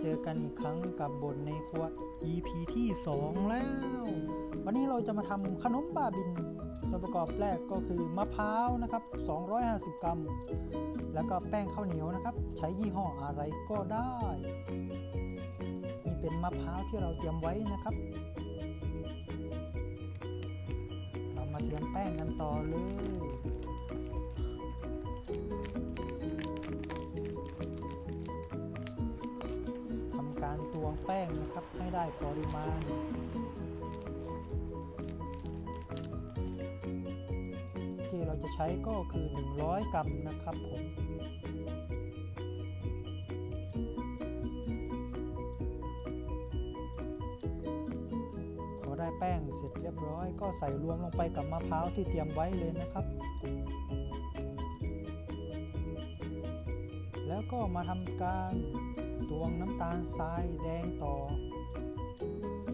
เจอกันอีกครั้งกับบทในครัว EP ที่ 2 แล้ว วันนี้เราจะมาทำขนมบ้าบินส่วนประกอบแรกก็คือมะพร้าวนะครับ 250 กรัม แล้วก็แป้งข้าวเหนียวนะครับ ใช้ยี่ห้ออะไรก็ได้ นี่เป็นมะพร้าวที่เราเตรียมไว้นะครับ เรามาเตรียมแป้งกันต่อเลย วงแป้งนะครับ ให้ได้ปริมาณที่เราจะใช้ก็คือ 100 กรัมนะครับผมพอได้แป้งเสร็จเรียบร้อย ก็ใส่รวมลงไปกับมะพร้าวที่เตรียมไว้เลยนะครับ แล้วก็มาทำการ วงน้ำตาลทรายแดงต่อ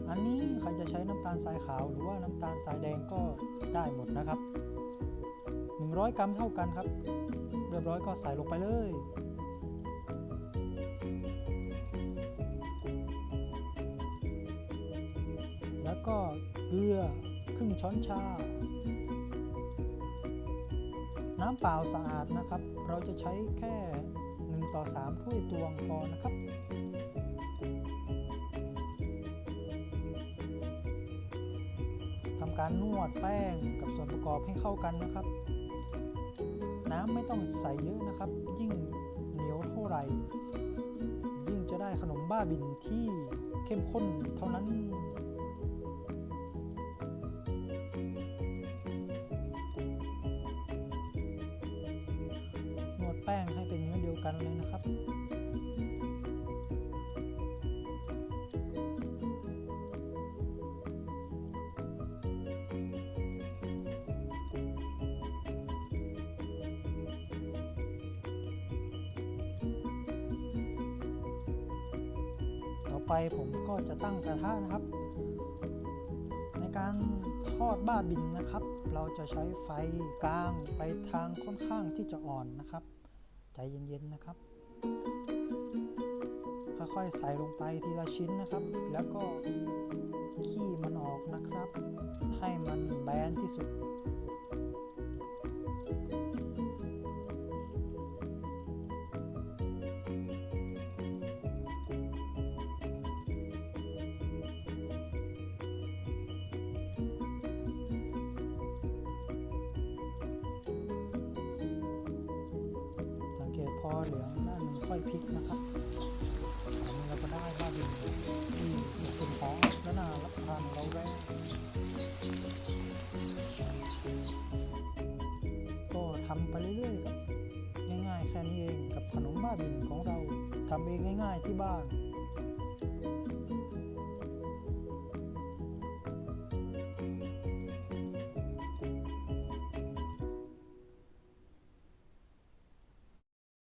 อันนี้ใครจะใช้น้ำตาลทรายขาวหรือว่าน้ำตาลทรายแดงก็ได้หมดนะครับ 100 กรัมเท่ากันครับ เรียบร้อยก็ใส่ลงไปเลยแล้วก็เกลือครึ่งช้อนชา น้ำเปล่าสะอาดนะครับ เราจะใช้แค่ ต่อ 3 ถ้วยตวงพอนะครับทำการนวดแป้งกับส่วนประกอบให้เข้ากันนะครับ น้ำไม่ต้องใส่เยอะนะครับ ยิ่งเหนียวเท่าไหร่ยิ่งจะได้ขนมบ้าบินที่เข้มข้นเท่านั้น แป้งให้เป็นเนื้อเดียวกันเลยนะครับต่อไปผมก็จะตั้งกระทะนะครับ ในการทอดบ้าบินนะครับ เราจะใช้ไฟกลางไปทางค่อนข้างที่จะอ่อนนะครับ ใจเย็นๆนะครับ ค่อยๆใส่ลงไปทีละชิ้นนะครับ แล้วก็ เหลืองด้านหนึ่งค่อยพลิกนะครับอันนี้เราก็ได้บ้าบินที่มีกลิ่นของและน่ารับประทานเราได้ก็ทำไปเรื่อยๆง่ายๆแค่นี้เองกับขนมบ้าบินของเราทำเองง่าย ๆที่บ้าน